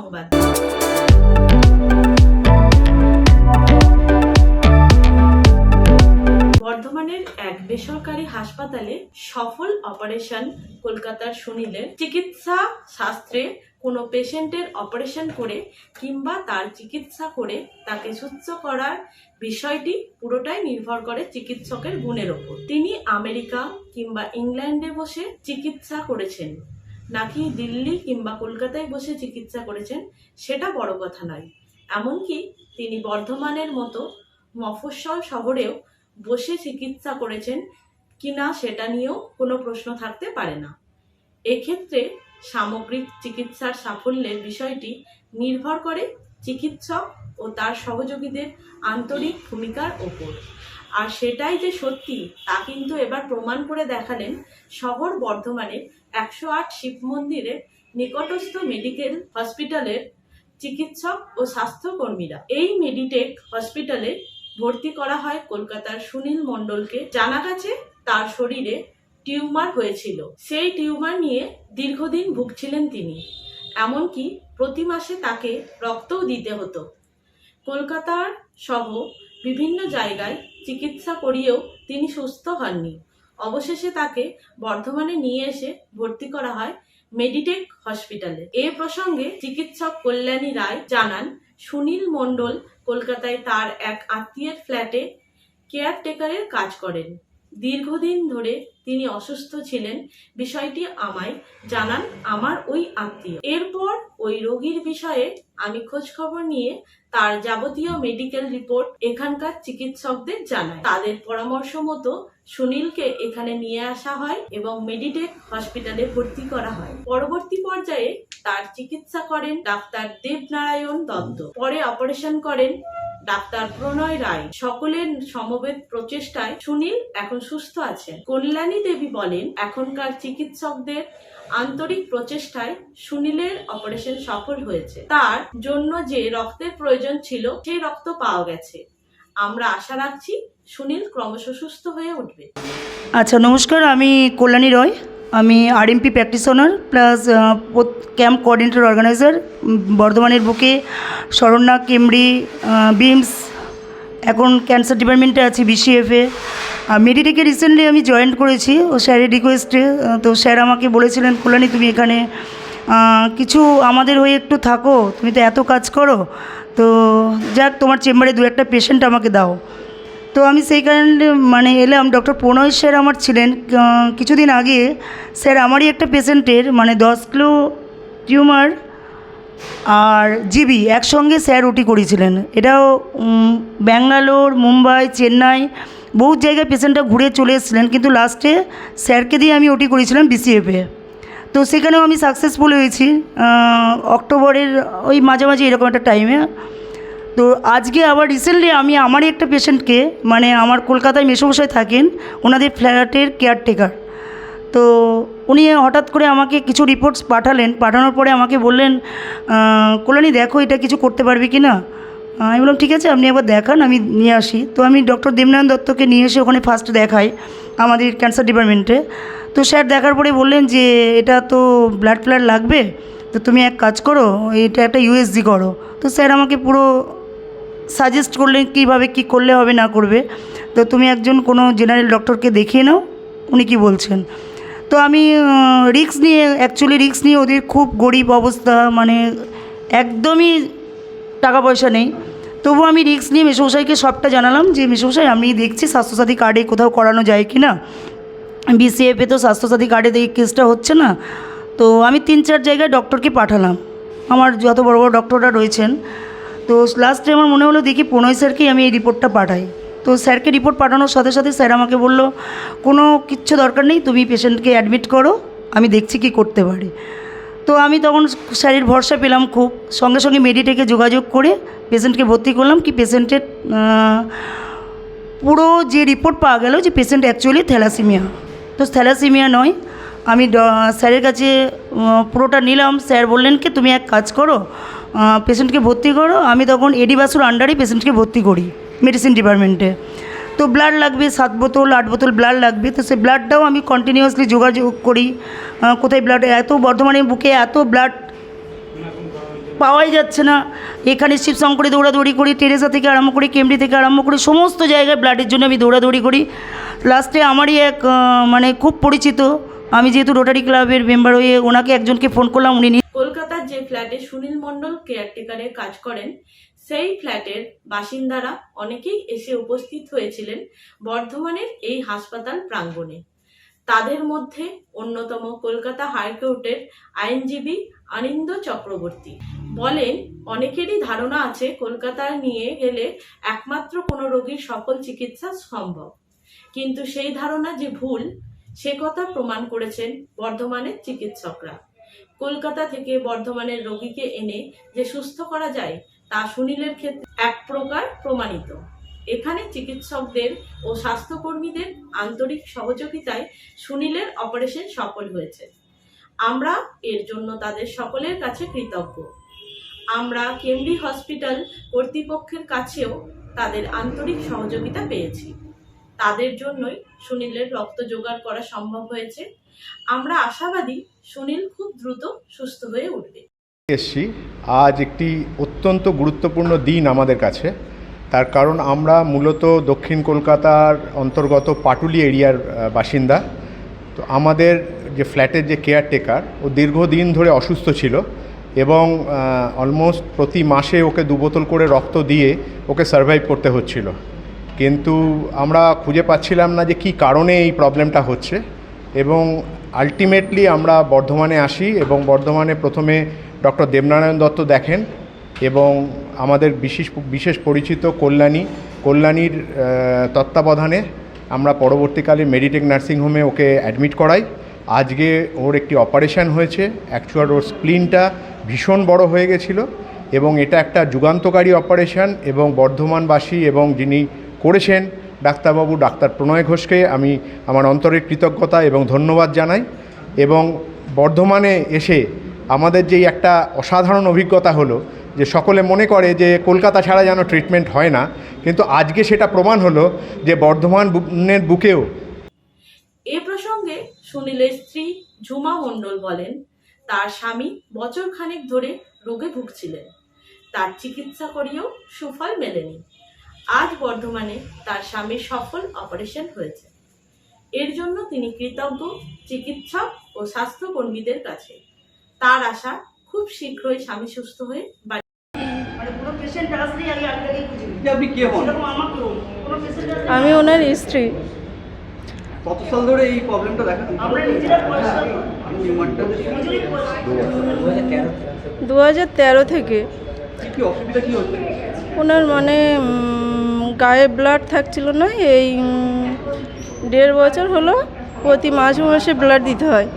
সংবাদ বর্ধমানের এক বেসরকারি হাসপাতালে সফল অপারেশন কলকাতার সুনীলের চিকিৎসা শাস্ত্রে কোনো পেশেন্টের অপারেশন করে কিংবা তার চিকিৎসা করে তাকে সুস্থ করার বিষয়টি পুরোটাই নির্ভর করে চিকিৎসকের গুণের ওপর। তিনি আমেরিকা কিংবা ইংল্যান্ডে বসে চিকিৎসা করেছেন। নাকি দিল্লি কিংবা কলকাতায় বসে চিকিৎসা করেছেন, সেটা বড় কথা নয়। এমনকি তিনি বর্ধমানের মতো মফস্বল শহরেও বসে চিকিৎসা করেছেন কিনা সেটা নিয়েও কোনো প্রশ্ন থাকতে পারে না। এক্ষেত্রে সামগ্রিক চিকিৎসার সাফল্যের বিষয়টি নির্ভর করে চিকিৎসক ও তার সহযোগীদের আন্তরিক ভূমিকার ওপর। আর সেটাই যে সত্যি, তা কিন্তু এবার প্রমাণ করে দেখালেন শহর বর্ধমানের একশো আট শিব মন্দিরের নিকটস্থ মেডিকেল হসপিটালের চিকিৎসক ও স্বাস্থ্যকর্মীরা। এই মেডিটেক হসপিটালে ভর্তি করা হয় কলকাতার সুনীল মণ্ডলকে। জানা গেছে তার শরীরে টিউমার হয়েছিল। সেই টিউমার নিয়ে দীর্ঘদিন ভুগছিলেন তিনি। এমনকি প্রতি মাসে তাকে রক্তও দিতে হতো। কলকাতার সহ বিভিন্ন জায়গায় চিকিৎসা করিয়েও তিনি সুস্থ হননি। অবশেষে তাকে বর্ধমানে নিয়ে এসে ভর্তি করা হয় মেডিটেক হসপিটালে। এ প্রসঙ্গে চিকিৎসক কল্যাণী রায় জানান, সুনীল মণ্ডল কলকাতায় তার এক আত্মীয়ের ফ্ল্যাটে কেয়ারটেকারের কাজ করেন। দীর্ঘদিন ধরে তিনি অসুস্থ ছিলেন। বিষয়টি আমায় জানান আমার ওই আত্মীয়। এরপর ওই রোগীর বিষয়ে আমি খোঁজ খবর নিয়ে তার যাবতীয় মেডিকেল রিপোর্ট এখানকার চিকিৎসকদের জানাই। তাদের পরামর্শ মতো সুনীলকে এখানে নিয়ে আসা হয় এবং মেডিটেক হসপিটালে ভর্তি করা হয়। পরবর্তী পর্যায়ে তার চিকিৎসা করেন ডাক্তার দেবনারায়ণ দত্ত। পরে অপারেশন করেন ডাক্তার প্রণয় রায় সকলের সমবেত প্রচেষ্টায় সুনীল এখন সুস্থ আছেন। কল্যাণী দেবী বলেন, এখনকার চিকিৎসকদের আন্তরিক প্রচেষ্টায় সুনীলের অপারেশন সফল হয়েছে। তার জন্য যে রক্তের প্রয়োজন ছিল সেই রক্ত পাওয়া গেছে। আমরা আশা রাখছি সুনীল ক্রমশ সুস্থ হয়ে উঠবে। আচ্ছা নমস্কার, আমি কল্যাণী রয়। আমি RMP practice owner plus camp coordinator organizer বর্ধমানের বুকে শরণ্যা, কেমরি বিমস এখন ক্যান্সার ডিপার্টমেন্টে আছি বিসিএফে আর মেডিটেকে রিসেন্টলি আমি জয়েন করেছি, ও স্যারের রিকোয়েস্টে তো স্যার আমাকে বলেছিলেন, কল্যাণী, তুমি এখানে কিছু আমাদের হয়ে একটু থাকো, তুমি তো এত কাজ করো, তো যাক, তোমার চেম্বারে দু একটা পেশেন্ট আমাকে দাও। তো আমি সেই কারণে মানে এলাম ডক্টর প্রণয় স্যার আমার ছিলেন কিছুদিন আগে। স্যার আমারই একটা পেশেন্টের মানে দশ কিলো টিউমার আর জিবি একসঙ্গে স্যার ওটি করেছিলেন। এটাও ব্যাঙ্গালোর, মুম্বাই, চেন্নাই বহু জায়গায় পেশেন্টটা ঘুরে চলে এসেছিলেন, কিন্তু লাস্টে স্যারকে দিয়ে আমি ওটি করেছিলাম বিসিএফে তো সেখানেও আমি সাকসেসফুল হয়েছি অক্টোবরের ওই মাঝামাঝি এরকম একটা টাইমে তো আজকে আবার রিসেন্টলি আমি, আমারই একটা পেশেন্টকে মানে আমার কলকাতায় মেসোমশাই থাকেন, ওনাদের ফ্ল্যাটের কেয়ারটেকার তো উনি হঠাৎ করে আমাকে কিছু রিপোর্টস পাঠালেন, পাঠানোর পরে আমাকে বললেন কল্যাণী, দেখো এটা কিছু করতে পারবি কি না? আমি বললাম, ঠিক আছে, আপনি একবার দেখান, আমি নিয়ে আসি। তো আমি ডক্টর দেবনারায়ণ দত্তকে নিয়ে এসে ওখানে ফার্স্ট দেখাই, আমাদের ক্যান্সার ডিপার্টমেন্টে তো স্যার দেখার পরে বললেন যে, এটা তো ব্লাড ফ্লাড লাগবে, তো তুমি এক কাজ করো, এটা একটা ইউএসজি করো। তো স্যার আমাকে পুরো সাজেস্ট করলেন কীভাবে কী করলে হবে, না করবে, তো তুমি একজন কোনো জেনারেল ডক্টরকে দেখিয়ে নাও, উনি কি বলছেন। তো আমি রিক্স নিয়ে অ্যাকচুয়ালি রিক্স নিয়ে ওদের খুব গরিব অবস্থা মানে একদমই টাকা পয়সা নেই। তবু আমি রিক্স নিয়ে মেসমশাইকে সবটা জানালাম যে, মেসমশাই, আমি দেখছি স্বাস্থ্যসাথী কার্ডে কোথাও করানো যায় কি না? বিসিএফে তো স্বাস্থ্যসাথী কার্ডে এই কেসটা হচ্ছে না। তো আমি তিন চার জায়গায় ডক্টরকে পাঠালাম। আমার যত বড় বড় ডক্টররা রয়েছেন তো লাস্টে আমার মনে হলো, দেখি প্রণয় স্যারকেই আমি এই রিপোর্টটা পাঠাই। তো স্যারকে রিপোর্ট পাঠানোর সাথে সাথে স্যার আমাকে বলল, কোনো কিচ্ছু দরকার নেই, তুমি পেশেন্টকে অ্যাডমিট করো, আমি দেখছি কি করতে পারি। তো আমি তখন স্যারের ভরসা পেলাম খুব। সঙ্গে সঙ্গে মেডিটেকে যোগাযোগ করে পেশেন্টকে ভর্তি করলাম কি পেশেন্টের পুরো যে রিপোর্ট পাওয়া গেল যে পেশেন্ট অ্যাকচুয়ালি থ্যালাসিমিয়া তো থ্যালাসিমিয়া নয় আমি স্যারের কাছে পুরোটা নিলাম। স্যার বললেন কি, তুমি এক কাজ করো পেশেন্টকে ভর্তি করো। আমি তখন এডি বাসুর আন্ডারেই পেশেন্টকে ভর্তি করি মেডিসিন ডিপার্টমেন্টে তো ব্লাড লাগবে, সাত বোতল, আট বোতল ব্লাড লাগবে। তো সেই ব্লাডটাও আমি কন্টিনিউয়াসলি যোগাযোগ করি কোথায় ব্লাড এত বর্ধমানের বুকে এত ব্লাড পাওয়াই যাচ্ছে না। এখানে শিবশঙ্করে দৌড়াদৌড়ি করি, টেরেসা থেকে আরম্ভ করি কেমড়ি থেকে আরম্ভ করি, সমস্ত জায়গায় ব্লাডের জন্য আমি দৌড়াদৌড়ি করি। লাস্টে আমারই এক মানে খুব পরিচিত আমি যেহেতু রোটারি ক্লাবের মেম্বার হয়ে ওনাকে একজনকে ফোন করলাম, উনি কলকাতার যে ফ্ল্যাটে সুনীল মণ্ডল কেয়ারটেকারে কাজ করেন, সেই ফ্ল্যাটের বাসিন্দারা অনেকেই এসে উপস্থিত হয়েছিলেন বর্ধমানের এই হাসপাতাল প্রাঙ্গণে। তাদের মধ্যে অন্যতম কলকাতা হাইকোর্টের আইনজীবী আনন্দ চক্রবর্তী। বলেন, অনেকেরই ধারণা আছে কলকাতায় নিয়ে গেলে একমাত্র কোনো রোগীর সকল চিকিৎসা সম্ভব। কিন্তু সেই ধারণা যে ভুল সে কথা প্রমাণ করেছেন বর্ধমানের চিকিৎসকরা। কলকাতা থেকে বর্ধমানের রোগীকে এনে যে সুস্থ করা যায়, তা সুনীলের ক্ষেত্রে এক প্রকার প্রমাণিত। এখানে চিকিৎসকদের ও স্বাস্থ্যকর্মীদের আন্তরিক সহযোগিতায় সুনীলের অপারেশন সফল হয়েছে। আমরা এর জন্য তাদের সকলের কাছে কৃতজ্ঞ। আমরা কেমরি হসপিটাল কর্তৃপক্ষের কাছেও তাদের আন্তরিক সহযোগিতা পেয়েছি। তাদের জন্যই সুনীলের রক্ত জোগাড় করা সম্ভব হয়েছে। আমরা আশাবাদী সুনীল খুব দ্রুত সুস্থ হয়ে উঠবে। এসছি। আজ একটি অত্যন্ত গুরুত্বপূর্ণ দিন আমাদের কাছে। তার কারণ আমরা মূলত দক্ষিণ কলকাতার অন্তর্গত পাটুলি এরিয়ার বাসিন্দা। তো আমাদের যে ফ্ল্যাটের যে কেয়ারটেকার, ও দীর্ঘদিন ধরে অসুস্থ ছিল এবং অলমোস্ট প্রতি মাসে ওকে দু বোতল করে রক্ত দিয়ে ওকে সার্ভাইভ করতে হচ্ছিল। কিন্তু আমরা খুঁজে পাচ্ছিলাম না যে কী কারণে এই প্রবলেমটা হচ্ছে এবং আলটিমেটলি আমরা বর্ধমানে আসি এবং বর্ধমানে প্রথমে ডক্টর দেবনারায়ণ দত্ত দেখেন এবং আমাদের বিশেষ বিশেষ পরিচিত কল্যাণী, কল্যাণীর তত্ত্বাবধানে আমরা পরবর্তীকালে মেডিটেক নার্সিংহোমে ওকে অ্যাডমিট করাই। আজকে ওর একটি অপারেশন হয়েছে অ্যাকচুয়াল ওর স্প্লিনটা ভীষণ বড় হয়ে গেছিল এবং এটা একটা যুগান্তকারী অপারেশন এবং বর্ধমানবাসী এবং যিনি করেছেন ডাক্তারবাবু ডাক্তার প্রণয় ঘোষকে। আমি আমার অন্তরের কৃতজ্ঞতা এবং ধন্যবাদ জানাই এবং বর্ধমানে এসে আমাদের যেই একটা অসাধারণ অভিজ্ঞতা হলো যে সকলে মনে করে যে কলকাতা ছাড়া যেন ট্রিটমেন্ট হয় না, কিন্তু আজকে সেটা প্রমাণ হলো যে বর্ধমানের বুকেও এ প্রসঙ্গে সুনীলের স্ত্রী ঝুমা মণ্ডল বলেন, তার স্বামী বছর খানেক ধরে রোগে ভুগছিলেন। তার চিকিৎসা করিয়েও সুফল মেলেনি। আজ বর্ধমানে তার স্বামীর সফল অপারেশন হয়েছে। এর জন্য তিনি কৃতজ্ঞ চিকিৎসক ও স্বাস্থ্যকর্মীদের কাছে। তার আশা খুব শীঘ্রই স্বামী সুস্থ হয়ে বাড়ি মানে আমি ওনার স্ত্রী। কত সাল ধরে এই প্রবলেমটা দেখা? আমরা নিজেরা পয়সা টিউমারটা নিজেরাই পয়সা দু হাজার তেরো। থেকে। কি কি অসুবিধা কি হচ্ছে? ওনার মানে গায়ে ব্লাড থাকছিল না এই দেড় বছর হলো প্রতি মাসে মাসে ব্লাড দিতে হয়।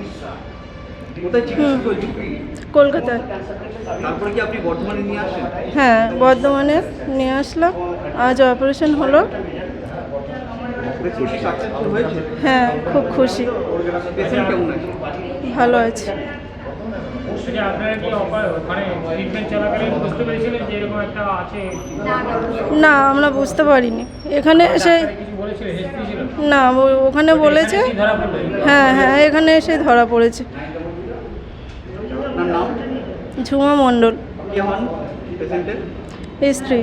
কলকাতায়। হ্যাঁ বর্ধমানে নিয়ে আসলাম। আজ অপারেশন হলো। হ্যাঁ খুব খুশি। ভালো আছে। যে আপনারা কি ট্রিটমেন্ট চলাকালীন বুঝতে পেরেছিলেন যে এরকম একটা আছে? না আমরা বুঝতে পারিনি। এখানে এসে না ওখানে বলেছে হ্যাঁ হ্যাঁ এখানে এসে ধরা পড়েছে। ঝুমা মণ্ডল। স্ত্রী